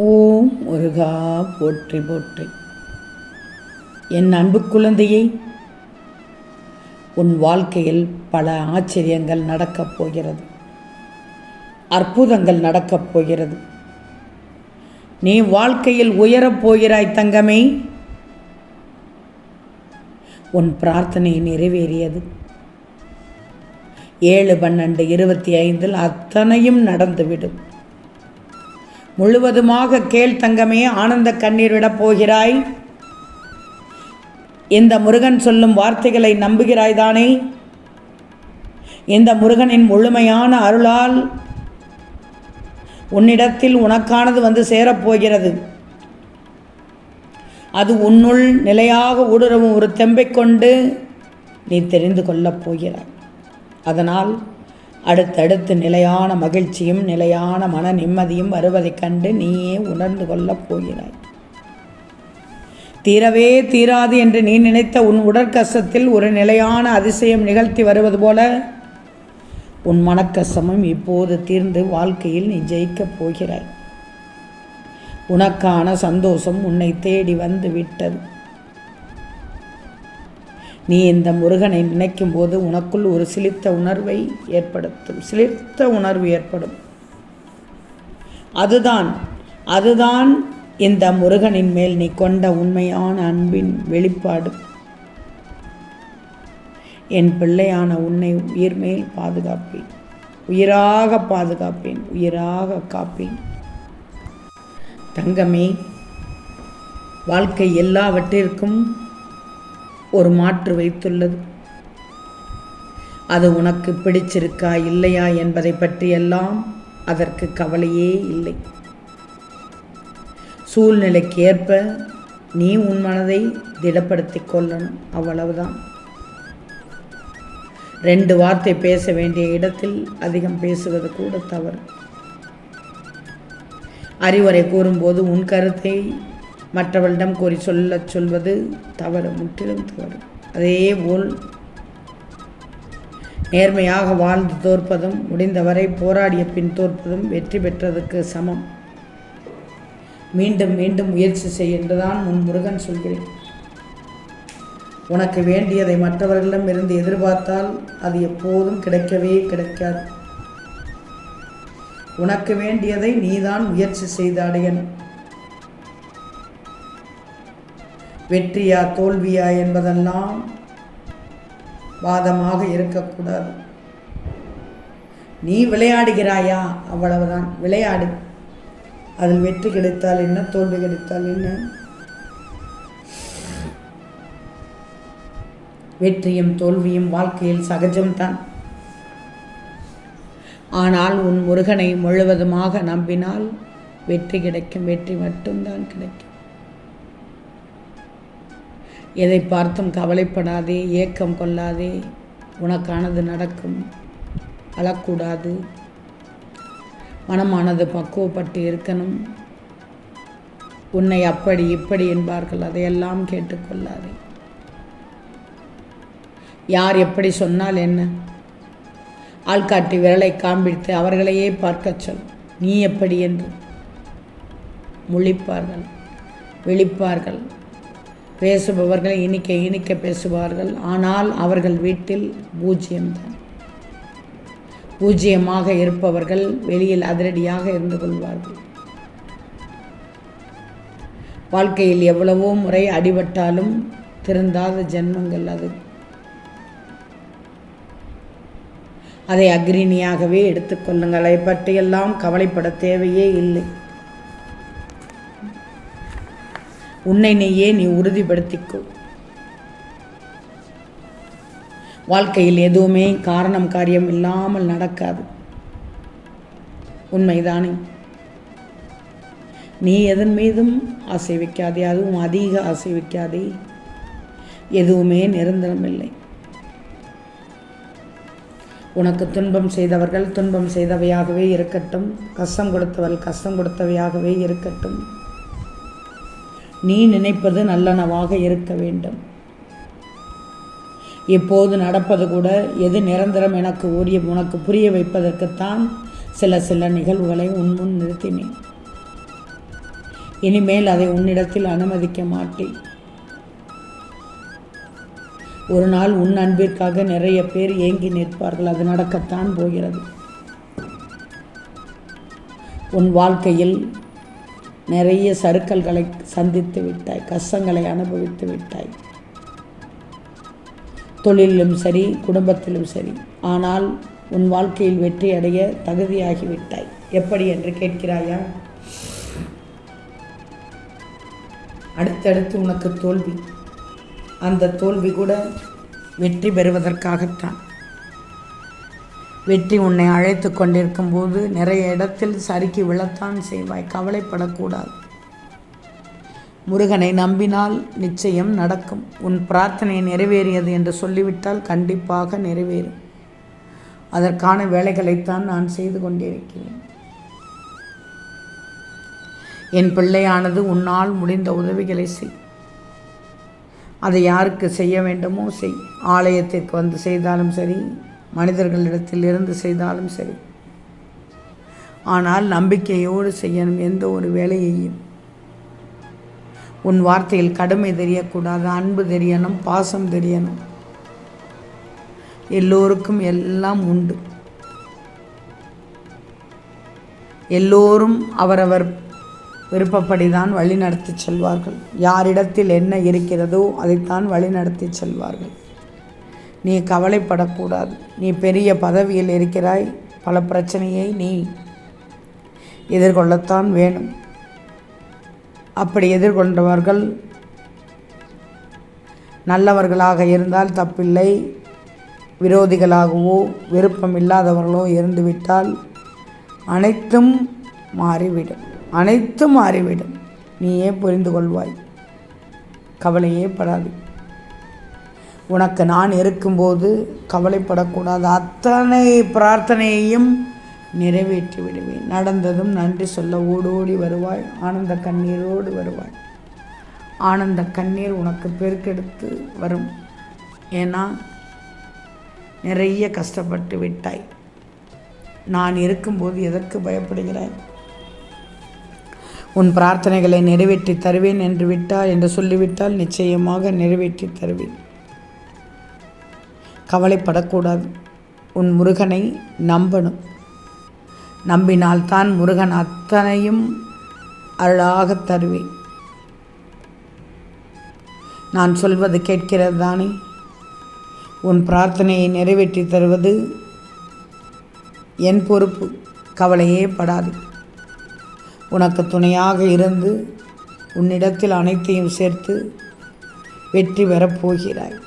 ஓம் முருகா போற்றி போற்றி. என் அன்பு குழந்தையை உன் வாழ்க்கையில் பல ஆச்சரியங்கள் நடக்கப் போகிறது. அற்புதங்கள் நடக்கப் போகிறது. நீ வாழ்க்கையில் உயரப் போகிறாய் தங்கமே. உன் பிரார்த்தனை நிறைவேறியது. ஏழு பன்னெண்டு இருபத்தி ஐந்தில் அத்தனையும் நடந்துவிடும். முழுவதுமாக கேள் தங்கமே ஆனந்த கண்ணீர் விடப் போகிறாய். இந்த முருகன் சொல்லும் வார்த்தைகளை நம்புகிறாய் தானே இந்த முருகனின் முழுமையான அருளால் உன்னிடத்தில் உனக்கானது வந்து சேரப்போகிறது அது உன்னுள் நிலையாக ஊடுருவும் ஒரு தெம்பை கொண்டு நீ தெரிந்து கொள்ளப் போகிறாய். அதனால் அடுத்தடுத்து நிலையான மகிழ்ச்சியும் நிலையான மன நிம்மதியும் வருவதைக் கண்டு நீயே உணர்ந்து கொள்ளப் போகிறாய். தீரவே தீராது என்று நீ நினைத்த உன் உடற்கசத்தில் ஒரு நிலையான அதிசயம் நிகழ்த்தி வருவது போல உன் மனக்கசமும் இப்போது தீர்ந்து வாழ்க்கையில் நீ ஜெயிக்கப் போகிறாய். உனக்கான சந்தோஷம் உன்னை தேடி வந்து விட்டது. நீ இந்த முருகனை நினைக்கும் போது உனக்குள் ஒரு சிலிர்த்த உணர்வை ஏற்படுத்தும். சிலிர்த்த உணர்வு ஏற்படும். அதுதான் அதுதான் இந்த முருகனின் மேல் நீ கொண்ட உண்மையான அன்பின் வெளிப்பாடு. என் பிள்ளையான உன்னை உயிர் மேல் பாதுகாப்பேன். உயிராக பாதுகாப்பேன். உயிராக காப்பேன். தங்கமே வாழ்க்கை எல்லாவற்றிற்கும் ஒரு மாற்று வைத்துள்ளது. அது உனக்கு பிடிச்சிருக்கா இல்லையா என்பதை பற்றியெல்லாம் அதற்கு கவலையே இல்லை. சூழ்நிலைக்கு ஏற்ப நீ உன் மனதை திடப்படுத்திக் கொள்ளணும். அவ்வளவுதான். ரெண்டு வார்த்தை பேச வேண்டிய இடத்தில் அதிகம் பேசுவது கூட தவறு. அறிவுரை கூறும்போது உன் கருத்தை மற்றவர்களிடம் கூறி சொல்லச் சொல்வது தவறு முற்றிலும் தவறு. அதேபோல் நேர்மையாக வாழ்ந்து தோற்பதும் முடிந்தவரை போராடிய பின் தோற்பதும் வெற்றி பெற்றதுக்கு சமம். மீண்டும் மீண்டும் முயற்சி செய் என்றுதான் உன் முருகன் சொல்கிறேன். உனக்கு வேண்டியதை மற்றவர்களிடம் இருந்து எதிர்பார்த்தால் அது எப்போதும் கிடைக்கவே கிடைக்காது. உனக்கு வேண்டியதை நீதான் முயற்சி செய்து அடையணும். வெற்றியா தோல்வியா என்பதெல்லாம் வாதமாக இருக்கக்கூடாது. நீ விளையாடுகிறாயா? அவ்வளவுதான். விளையாடு. அதில் வெற்றி கிடைத்தால் என்ன? தோல்வி கிடைத்தால் என்ன? வெற்றியும் தோல்வியும் வாழ்க்கையில் சகஜம்தான். ஆனால் உன் முருகனை முழுவதுமாக நம்பினால் வெற்றி கிடைக்கும். வெற்றி மட்டும்தான் கிடைக்கும். எதை பார்த்தும் கவலைப்படாதே ஏக்கம் கொள்ளாதே. உனக்கானது நடக்கும். அழக்கூடாது. மனமானது பக்குவப்பட்டு இருக்கணும். உன்னை அப்படி இப்படி என்பார்கள். அதையெல்லாம் கேட்டுக்கொள்ளாதே யார் எப்படி சொன்னால் என்ன? ஆள்காட்டி விரலை காண்பித்து அவர்களையே பார்க்கச் சொல். நீ எப்படி என்று. முழிப்பார்கள். விழிப்பார்கள். பேசுபவர்கள் இனிக்க இனிக்க பேசுவார்கள். ஆனால் அவர்கள் வீட்டில் பூஜ்ஜியம்தான் பூஜ்ஜியமாக இருப்பவர்கள் வெளியில் அதிரடியாக இருந்து கொள்வார்கள். வாழ்க்கையில் எவ்வளவோ முறை அடிபட்டாலும் திருந்தாத ஜென்மங்கள் அது. அதை அக்ரிணியாகவே எடுத்துக்கொள்ளுங்கள் அதை பற்றியெல்லாம் கவலைப்பட தேவையே இல்லை. உன்னை நீயே நீ உறுதிப்படுத்திக்கோ. வாழ்க்கையில் எதுவுமே காரணம் காரியம் இல்லாமல் நடக்காது. உண்மைதானே? நீ எதன் மீதும் ஆசை வைக்காதே அதுவும் அதிக ஆசை வைக்காதே. எதுவுமே நிரந்தரம் இல்லை. உனக்கு துன்பம் செய்தவர்கள் துன்பம் செய்தவையாகவே இருக்கட்டும். கஷ்டம் கொடுத்தவர்கள் கஷ்டம் கொடுத்தவையாகவே இருக்கட்டும். நீ நினைப்பது நல்லனவாக இருக்க வேண்டும். இப்போது நடப்பது கூட எது நிரந்தரம் எனக்கு உரிய உனக்கு புரிய வைப்பதற்குத்தான் சில சில நிகழ்வுகளை உன் முன் நிறுத்தினேன். இனிமேல் அதை உன்னிடத்தில் அனுமதிக்க மாட்டேன். ஒரு நாள் உன் அன்பிற்காக நிறைய பேர் ஏங்கி நிற்பார்கள். அது நடக்கத்தான் போகிறது. உன் வாழ்க்கையில் நிறைய சறுக்கல்களை சந்தித்து விட்டாய் கஷ்டங்களை அனுபவித்து விட்டாய். தொழிலிலும் சரி குடும்பத்திலும் சரி ஆனால் உன் வாழ்க்கையில் வெற்றி அடைய தகுதியாகிவிட்டாய் எப்படி என்று கேட்கிறாயா? அடுத்தடுத்து உனக்கு தோல்வி. அந்த தோல்வி கூட வெற்றி பெறுவதற்காகத்தான். வெற்றி உன்னை அழைத்து கொண்டிருக்கும் போது நிறைய இடத்தில் சறுக்கி விழத்தான் செய்வாய். கவலைப்படக்கூடாது. முருகனை நம்பினால் நிச்சயம் நடக்கும். உன் பிரார்த்தனை நிறைவேறியது என்று சொல்லிவிட்டால் கண்டிப்பாக நிறைவேறும். அதற்கான வேலைகளைத்தான் நான் செய்து கொண்டிருக்கிறேன். என் பிள்ளையானது உன்னால் முடிந்த உதவிகளை செய். அதை யாருக்கு செய்ய வேண்டுமோ செய். ஆலயத்திற்கு வந்து செய்தாலும் சரி மனிதர்களிடத்தில் இருந்து செய்தாலும் சரி. ஆனால் நம்பிக்கையோடு செய்யணும் எந்த ஒரு வேலையையும். உன் வார்த்தையில் கடுமை தெரியக்கூடாது அன்பு தெரியணும் பாசம் தெரியணும். எல்லோருக்கும் எல்லாம் உண்டு. எல்லோரும் அவரவர் விருப்பப்படிதான் வழி நடத்தி செல்வார்கள். யாரிடத்தில் என்ன இருக்கிறதோ அதைத்தான் வழி நடத்தி செல்வார்கள். நீ கவலைப்படக்கூடாது. நீ பெரிய பதவியில் இருக்கிறாய். பல பிரச்சனையை நீ எதிர்கொள்ளத்தான் வேணும். அப்படி எதிர்கொண்டவர்கள் நல்லவர்களாக இருந்தால் தப்பில்லை. விரோதிகளாகவோ விருப்பம் இல்லாதவர்களோ இருந்துவிட்டால் அனைத்தும் மாறிவிடும். அனைத்தும் மாறிவிடும். நீயே புரிந்து கொள்வாய் கவலையே படாது. உனக்கு நான் இருக்கும்போது கவலைப்படக்கூடாது. அத்தனை பிரார்த்தனையையும் நிறைவேற்றி விடுவேன். நடந்ததும் நன்றி சொல்ல ஓடோடி வருவாய். ஆனந்த கண்ணீரோடு வருவாய். ஆனந்த கண்ணீர் உனக்கு பெருக்கெடுத்து வரும். ஏன்னா நிறைய கஷ்டப்பட்டு விட்டாய். நான் இருக்கும்போது எதற்கு பயப்படுகிறாய்? உன் பிரார்த்தனைகளை நிறைவேற்றி தருவேன் என்று விட்டால் என்று சொல்லிவிட்டால் நிச்சயமாக நிறைவேற்றி தருவேன். கவலைப்படக்கூடாது. உன் முருகனை நம்பணும். நம்பினால்தான் முருகன் அத்தனையும் அழகாக தருவேன். நான் சொல்வது கேட்கிறது தானே உன் பிரார்த்தனையை நிறைவேற்றி தருவது என் பொறுப்பு. கவலையே படாது. உனக்கு துணையாக இருந்து உன்னிடத்தில் அனைத்தையும் சேர்த்து வெற்றி பெறப் போகிறாய்.